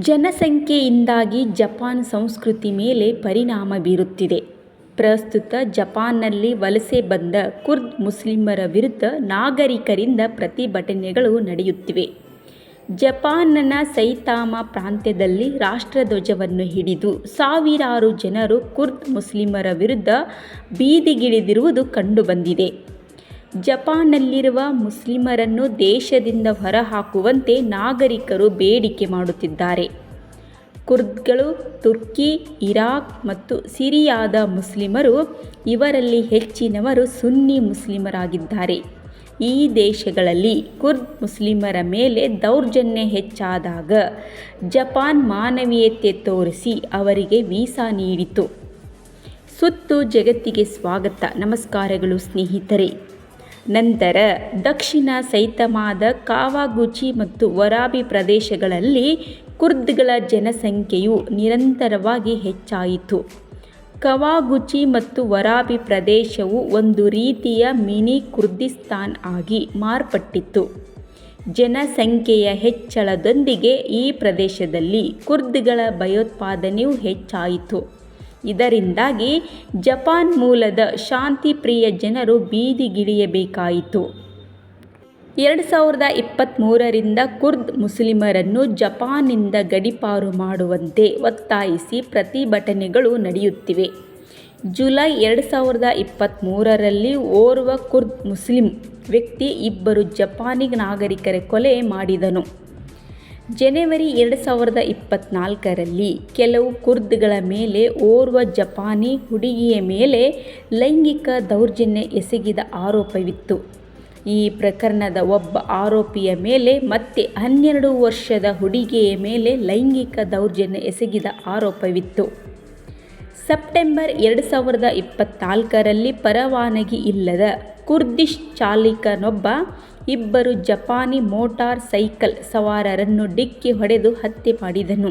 ಜನಸಂಖ್ಯೆಯಿಂದಾಗಿ Japan ಸಂಸ್ಕೃತಿ ಮೇಲೆ ಪರಿಣಾಮ ಬೀರುತ್ತಿದೆ. ಪ್ರಸ್ತುತ ಜಪಾನ್ನಲ್ಲಿ ವಲಸೆ ಬಂದ ಕುರ್ದ್ ಮುಸ್ಲಿಮರ ವಿರುದ್ಧ ನಾಗರಿಕರಿಂದ ಪ್ರತಿಭಟನೆಗಳು ನಡೆಯುತ್ತಿವೆ. ಜಪಾನ್ನ ಸೈತಾಮ ಪ್ರಾಂತ್ಯದಲ್ಲಿ ರಾಷ್ಟ್ರಧ್ವಜವನ್ನು ಹಿಡಿದು ಸಾವಿರಾರು ಜನರು ಕುರ್ದ್ ಮುಸ್ಲಿಮರ ವಿರುದ್ಧ ಬೀದಿಗಿಳಿದಿರುವುದು ಕಂಡುಬಂದಿದೆ. ಜಪಾನ್ನಲ್ಲಿರುವ ಮುಸ್ಲಿಮರನ್ನು ದೇಶದಿಂದ ಹೊರಹಾಕುವಂತೆ ನಾಗರಿಕರು ಬೇಡಿಕೆ ಮಾಡುತ್ತಿದ್ದಾರೆ. ಕುರ್ದ್ಗಳು ತುರ್ಕಿ, ಇರಾಕ್ ಮತ್ತು ಸಿರಿಯಾದ ಮುಸ್ಲಿಮರು. ಇವರಲ್ಲಿ ಹೆಚ್ಚಿನವರು ಸುನ್ನಿ ಮುಸ್ಲಿಮರಾಗಿದ್ದಾರೆ. ಈ ದೇಶಗಳಲ್ಲಿ ಕುರ್ದ್ ಮುಸ್ಲಿಮರ ಮೇಲೆ ದೌರ್ಜನ್ಯ ಹೆಚ್ಚಾದಾಗ ಜಪಾನ್ ಮಾನವೀಯತೆ ತೋರಿಸಿ ಅವರಿಗೆ ವೀಸಾ ನೀಡಿತು. ಸುತ್ತು ಜಗತ್ತಿಗೆ ಸ್ವಾಗತ ನಮಸ್ಕಾರಗಳು ಸ್ನೇಹಿತರೆ. ನಂತರ ದಕ್ಷಿಣ ಸೈತಮಾದ ಕಾವಾಗುಚಿ ಮತ್ತು ವರಾಬಿ ಪ್ರದೇಶಗಳಲ್ಲಿ ಕುರ್ದ್ಗಳ ಜನಸಂಖ್ಯೆಯು ನಿರಂತರವಾಗಿ ಹೆಚ್ಚಾಯಿತು. ಕವಾಗುಚಿ ಮತ್ತು ವರಾಬಿ ಪ್ರದೇಶವು ಒಂದು ರೀತಿಯ ಮಿನಿ ಕುರ್ದಿಸ್ತಾನ್ ಆಗಿ ಮಾರ್ಪಟ್ಟಿತ್ತು ಜನಸಂಖ್ಯೆಯ ಹೆಚ್ಚಳದೊಂದಿಗೆ ಈ ಪ್ರದೇಶದಲ್ಲಿ ಕುರ್ದ್ಗಳ ಭಯೋತ್ಪಾದನೆಯು ಹೆಚ್ಚಾಯಿತು. ಇದರಿಂದಾಗಿ ಜಪಾನ್ ಮೂಲದ ಶಾಂತಿ ಪ್ರಿಯ ಜನರು ಬೀದಿಗಿಳಿಯಬೇಕಾಯಿತು. ಎರಡು ಸಾವಿರದ ಇಪ್ಪತ್ತ್ಮೂರರಿಂದ ಕುರ್ದ್ ಮುಸ್ಲಿಮರನ್ನು ಜಪಾನ್ನಿಂದ ಗಡಿಪಾರು ಮಾಡುವಂತೆ ಒತ್ತಾಯಿಸಿ ಪ್ರತಿಭಟನೆಗಳು ನಡೆಯುತ್ತಿವೆ. ಜುಲೈ ಎರಡು ಸಾವಿರದ ಇಪ್ಪತ್ತ್ಮೂರರಲ್ಲಿ ಓರ್ವ ಕುರ್ದ್ ಮುಸ್ಲಿಂ ವ್ಯಕ್ತಿ ಇಬ್ಬರು ಜಪಾನಿ ನಾಗರಿಕರ ಕೊಲೆ ಮಾಡಿದನು. ಜನವರಿ ಎರಡು ಸಾವಿರದ ಇಪ್ಪತ್ನಾಲ್ಕರಲ್ಲಿ ಕೆಲವು ಕುರ್ದ್ಗಳ ಮೇಲೆ ಓರ್ವ ಜಪಾನಿ ಹುಡುಗಿಯ ಮೇಲೆ ಲೈಂಗಿಕ ದೌರ್ಜನ್ಯ ಎಸಗಿದ ಆರೋಪವಿತ್ತು. ಈ ಪ್ರಕರಣದ ಒಬ್ಬ ಆರೋಪಿಯ ಮೇಲೆ ಮತ್ತೆ ಹನ್ನೆರಡು ವರ್ಷದ ಹುಡುಗಿಯ ಮೇಲೆ ಲೈಂಗಿಕ ದೌರ್ಜನ್ಯ ಎಸಗಿದ ಆರೋಪವಿತ್ತು. ಸೆಪ್ಟೆಂಬರ್ ಎರಡು ಸಾವಿರದ ಇಪ್ಪತ್ನಾಲ್ಕರಲ್ಲಿ ಪರವಾನಗಿ ಇಲ್ಲದ ಕುರ್ದಿಶ್ ಚಾಲಕನೊಬ್ಬ ಇಬ್ಬರು ಜಪಾನಿ ಮೋಟಾರ್ ಸೈಕಲ್ ಸವಾರರನ್ನು ಡಿಕ್ಕಿ ಹೊಡೆದು ಹತ್ಯೆ ಮಾಡಿದನು.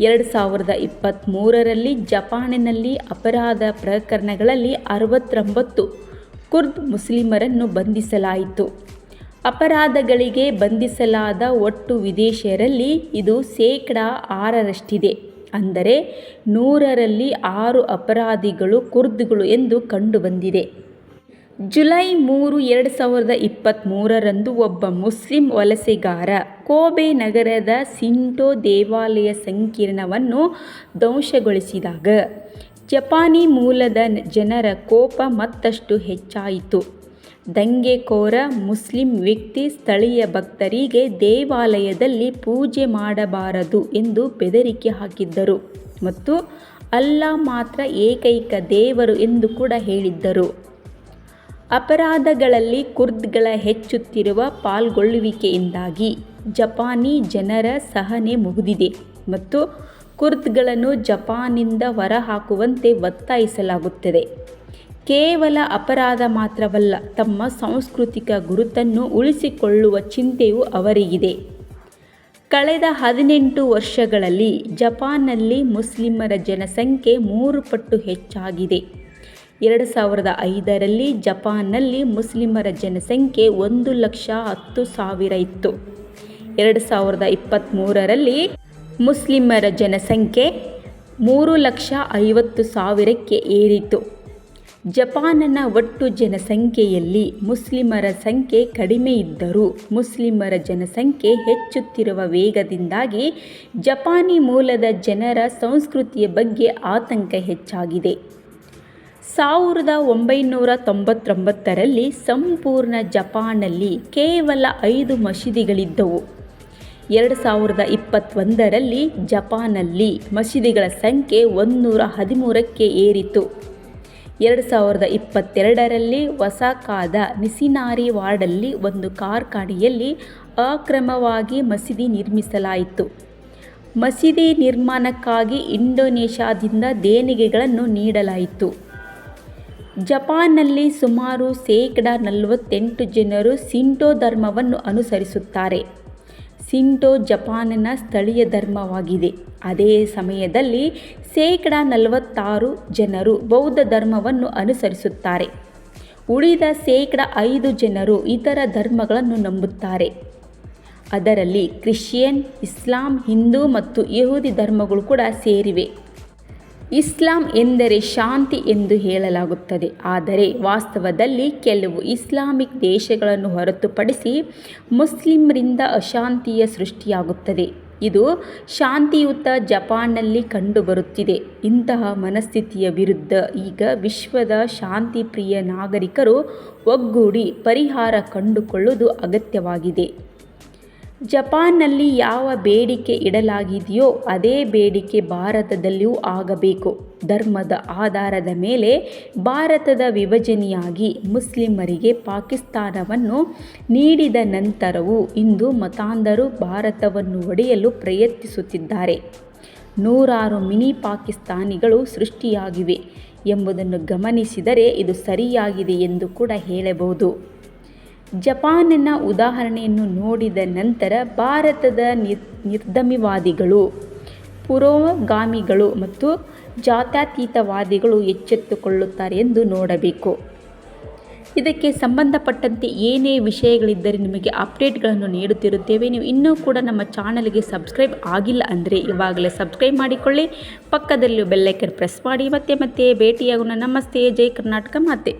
ಎರಡು ಸಾವಿರದ ಇಪ್ಪತ್ತ್ಮೂರರಲ್ಲಿ ಜಪಾನಿನಲ್ಲಿ ಅಪರಾಧ ಪ್ರಕರಣಗಳಲ್ಲಿ ಅರವತ್ತೊಂಬತ್ತು ಕುರ್ದ್ ಮುಸ್ಲಿಮರನ್ನು ಬಂಧಿಸಲಾಯಿತು. ಅಪರಾಧಗಳಿಗೆ ಬಂಧಿಸಲಾದ ಒಟ್ಟು ವಿದೇಶಿಯರಲ್ಲಿ ಇದು ಶೇಕಡಾ ಆರರಷ್ಟಿದೆ. ಅಂದರೆ ನೂರರಲ್ಲಿ ಆರು ಅಪರಾಧಿಗಳು ಕುರ್ದ್ಗಳು ಎಂದು ಕಂಡುಬಂದಿದೆ. ಜುಲೈ ಮೂರು, ಎರಡು ಸಾವಿರದ ಇಪ್ಪತ್ತ್ಮೂರರಂದು ಒಬ್ಬ ಮುಸ್ಲಿಂ ವಲಸೆಗಾರ ಕೋಬೆ ನಗರದ ಸಿಂಟೋ ದೇವಾಲಯ ಸಂಕೀರ್ಣವನ್ನು ಧ್ವಂಸಗೊಳಿಸಿದಾಗ ಜಪಾನಿ ಮೂಲದ ಜನರ ಕೋಪ ಮತ್ತಷ್ಟು ಹೆಚ್ಚಾಯಿತು. ದಂಗೆಕೋರ ಮುಸ್ಲಿಂ ವ್ಯಕ್ತಿ ಸ್ಥಳೀಯ ಭಕ್ತರಿಗೆ ದೇವಾಲಯದಲ್ಲಿ ಪೂಜೆ ಮಾಡಬಾರದು ಎಂದು ಬೆದರಿಕೆ ಹಾಕಿದ್ದರು ಮತ್ತು ಅಲ್ಲಾ ಮಾತ್ರ ಏಕೈಕ ದೇವರು ಎಂದು ಕೂಡ ಹೇಳಿದ್ದರು. ಅಪರಾಧಗಳಲ್ಲಿ ಕುರ್ದ್ಗಳ ಹೆಚ್ಚುತ್ತಿರುವ ಪಾಲ್ಗೊಳ್ಳುವಿಕೆಯಿಂದಾಗಿ ಜಪಾನಿ ಜನರ ಸಹನೆ ಮುಗಿದಿದೆ ಮತ್ತು ಕುರ್ದ್ಗಳನ್ನು ಜಪಾನಿಂದ ಹೊರಹಾಕುವಂತೆ ಒತ್ತಾಯಿಸಲಾಗುತ್ತದೆ. ಕೇವಲ ಅಪರಾಧ ಮಾತ್ರವಲ್ಲ, ತಮ್ಮ ಸಾಂಸ್ಕೃತಿಕ ಗುರುತನ್ನು ಉಳಿಸಿಕೊಳ್ಳುವ ಚಿಂತೆಯೂ ಅವರಿಗಿದೆ. ಕಳೆದ ಹದಿನೆಂಟು ವರ್ಷಗಳಲ್ಲಿ ಜಪಾನ್ನಲ್ಲಿ ಮುಸ್ಲಿಮರ ಜನಸಂಖ್ಯೆ ಮೂರು ಪಟ್ಟು ಹೆಚ್ಚಾಗಿದೆ. ಎರಡು ಸಾವಿರದ ಐದರಲ್ಲಿ ಜಪಾನ್ನಲ್ಲಿ ಮುಸ್ಲಿಮರ ಜನಸಂಖ್ಯೆ ಒಂದು ಲಕ್ಷ ಹತ್ತು ಸಾವಿರ ಇತ್ತು. ಎರಡು ಸಾವಿರದ ಇಪ್ಪತ್ತ್ಮೂರರಲ್ಲಿ ಮುಸ್ಲಿಮರ ಜನಸಂಖ್ಯೆ ಮೂರು ಲಕ್ಷ ಐವತ್ತು ಸಾವಿರಕ್ಕೆ ಏರಿತು. ಜಪಾನನ ಒಟ್ಟು ಜನಸಂಖ್ಯೆಯಲ್ಲಿ ಮುಸ್ಲಿಮರ ಸಂಖ್ಯೆ ಕಡಿಮೆ ಇದ್ದರೂ ಮುಸ್ಲಿಮರ ಜನಸಂಖ್ಯೆ ಹೆಚ್ಚುತ್ತಿರುವ ವೇಗದಿಂದಾಗಿ ಜಪಾನಿ ಮೂಲದ ಜನರ ಸಂಸ್ಕೃತಿಯ ಬಗ್ಗೆ ಆತಂಕ ಹೆಚ್ಚಾಗಿದೆ. ಸಾವಿರದ ಒಂಬೈನೂರ ತೊಂಬತ್ತೊಂಬತ್ತರಲ್ಲಿ ಸಂಪೂರ್ಣ ಜಪಾನ್ನಲ್ಲಿ ಕೇವಲ ಐದು ಮಸೀದಿಗಳಿದ್ದವು. ಎರಡು ಸಾವಿರದ ಇಪ್ಪತ್ತೊಂದರಲ್ಲಿ ಜಪಾನಲ್ಲಿ ಮಸೀದಿಗಳ ಸಂಖ್ಯೆ ಒಂನ್ನೂರ ಹದಿಮೂರಕ್ಕೆ ಏರಿತು. ಎರಡು ಸಾವಿರದ ಇಪ್ಪತ್ತೆರಡರಲ್ಲಿ ಒಸಾಕಾದ ನಿಸಿನಾರಿ ವಾರ್ಡಲ್ಲಿ ಒಂದು ಕಾರ್ಖಾನೆಯಲ್ಲಿ ಅಕ್ರಮವಾಗಿ ಮಸೀದಿ ನಿರ್ಮಿಸಲಾಯಿತು. ಮಸೀದಿ ನಿರ್ಮಾಣಕ್ಕಾಗಿ ಇಂಡೋನೇಷ್ಯಾದಿಂದ ದೇಣಿಗೆಗಳನ್ನು ನೀಡಲಾಯಿತು. ಜಪಾನ್ನಲ್ಲಿ ಸುಮಾರು ಶೇಕಡ ನಲವತ್ತೆಂಟು ಜನರು ಸಿಂಟೋ ಧರ್ಮವನ್ನು ಅನುಸರಿಸುತ್ತಾರೆ. ಸಿಂಟೋ ಜಪಾನಿನ ಸ್ಥಳೀಯ ಧರ್ಮವಾಗಿದೆ. ಅದೇ ಸಮಯದಲ್ಲಿ ಶೇಕಡ ನಲವತ್ತಾರು ಜನರು ಬೌದ್ಧ ಧರ್ಮವನ್ನು ಅನುಸರಿಸುತ್ತಾರೆ. ಉಳಿದ ಶೇಕಡ ಐದು ಜನರು ಇತರ ಧರ್ಮಗಳನ್ನು ನಂಬುತ್ತಾರೆ. ಅದರಲ್ಲಿ ಕ್ರಿಶ್ಚಿಯನ್, ಇಸ್ಲಾಂ, ಹಿಂದೂ ಮತ್ತು ಯಹೂದಿ ಧರ್ಮಗಳು ಕೂಡ ಸೇರಿವೆ ಇಸ್ಲಾಂ ಎಂದರೆ ಶಾಂತಿ ಎಂದು ಹೇಳಲಾಗುತ್ತದೆ. ಆದರೆ ವಾಸ್ತವದಲ್ಲಿ ಕೆಲವು ಇಸ್ಲಾಮಿಕ್ ದೇಶಗಳನ್ನು ಹೊರತುಪಡಿಸಿ ಮುಸ್ಲಿಮರಿಂದ ಅಶಾಂತಿಯ ಸೃಷ್ಟಿಯಾಗುತ್ತದೆ. ಇದು ಶಾಂತಿಯುತ ಜಪಾನ್ನಲ್ಲಿ ಕಂಡುಬರುತ್ತಿದೆ. ಇಂತಹ ಮನಸ್ಥಿತಿಯ ವಿರುದ್ಧ ಈಗ ವಿಶ್ವದ ಶಾಂತಿಪ್ರಿಯ ನಾಗರಿಕರು ಒಗ್ಗೂಡಿ ಪರಿಹಾರ ಕಂಡುಕೊಳ್ಳುವುದು ಅಗತ್ಯವಾಗಿದೆ. ಜಪಾನ್ನಲ್ಲಿ ಯಾವ ಬೇಡಿಕೆ ಇಡಲಾಗಿದೆಯೋ ಅದೇ ಬೇಡಿಕೆ ಭಾರತದಲ್ಲಿಯೂ ಆಗಬೇಕು. ಧರ್ಮದ ಆಧಾರದ ಮೇಲೆ ಭಾರತದ ವಿಭಜನೆಯಾಗಿ ಮುಸ್ಲಿಮರಿಗೆ ಪಾಕಿಸ್ತಾನವನ್ನು ನೀಡಿದ ನಂತರವೂ ಇಂದು ಮತಾಂಧರು ಭಾರತವನ್ನು ಒಡೆಯಲು ಪ್ರಯತ್ನಿಸುತ್ತಿದ್ದಾರೆ. ನೂರಾರು ಮಿನಿ ಪಾಕಿಸ್ತಾನಿಗಳು ಸೃಷ್ಟಿಯಾಗಿವೆ ಎಂಬುದನ್ನು ಗಮನಿಸಿದರೆ ಇದು ಸರಿಯಾಗಿದೆ ಎಂದು ಕೂಡ ಹೇಳಬಹುದು. ಜಪಾನಿನ ಉದಾಹರಣೆಯನ್ನು ನೋಡಿದ ನಂತರ ಭಾರತದ ನಿರ್ ನಿರ್ದಮಿವಾದಿಗಳು, ಪುರೋಗಾಮಿಗಳು ಮತ್ತು ಜಾತ್ಯತೀತವಾದಿಗಳು ಎಚ್ಚೆತ್ತುಕೊಳ್ಳುತ್ತಾರೆ ಎಂದು ನೋಡಬೇಕು. ಇದಕ್ಕೆ ಸಂಬಂಧಪಟ್ಟಂತೆ ಏನೇ ವಿಷಯಗಳಿದ್ದರೆ ನಿಮಗೆ ಅಪ್ಡೇಟ್ಗಳನ್ನು ನೀಡುತ್ತಿರುತ್ತೇವೆ. ನೀವು ಇನ್ನೂ ಕೂಡ ನಮ್ಮ ಚಾನಲ್ಗೆ ಸಬ್ಸ್ಕ್ರೈಬ್ ಆಗಿಲ್ಲ ಅಂದರೆ ಇವಾಗಲೇ ಸಬ್ಸ್ಕ್ರೈಬ್ ಮಾಡಿಕೊಳ್ಳಿ. ಪಕ್ಕದಲ್ಲಿ ಬೆಲ್ಲೈಕನ್ ಪ್ರೆಸ್ ಮಾಡಿ. ಮತ್ತೆ ಮತ್ತೆ ಭೇಟಿಯಾಗೋಣ. ನಮಸ್ತೆ. ಜೈ ಕರ್ನಾಟಕ ಮಾತೆ.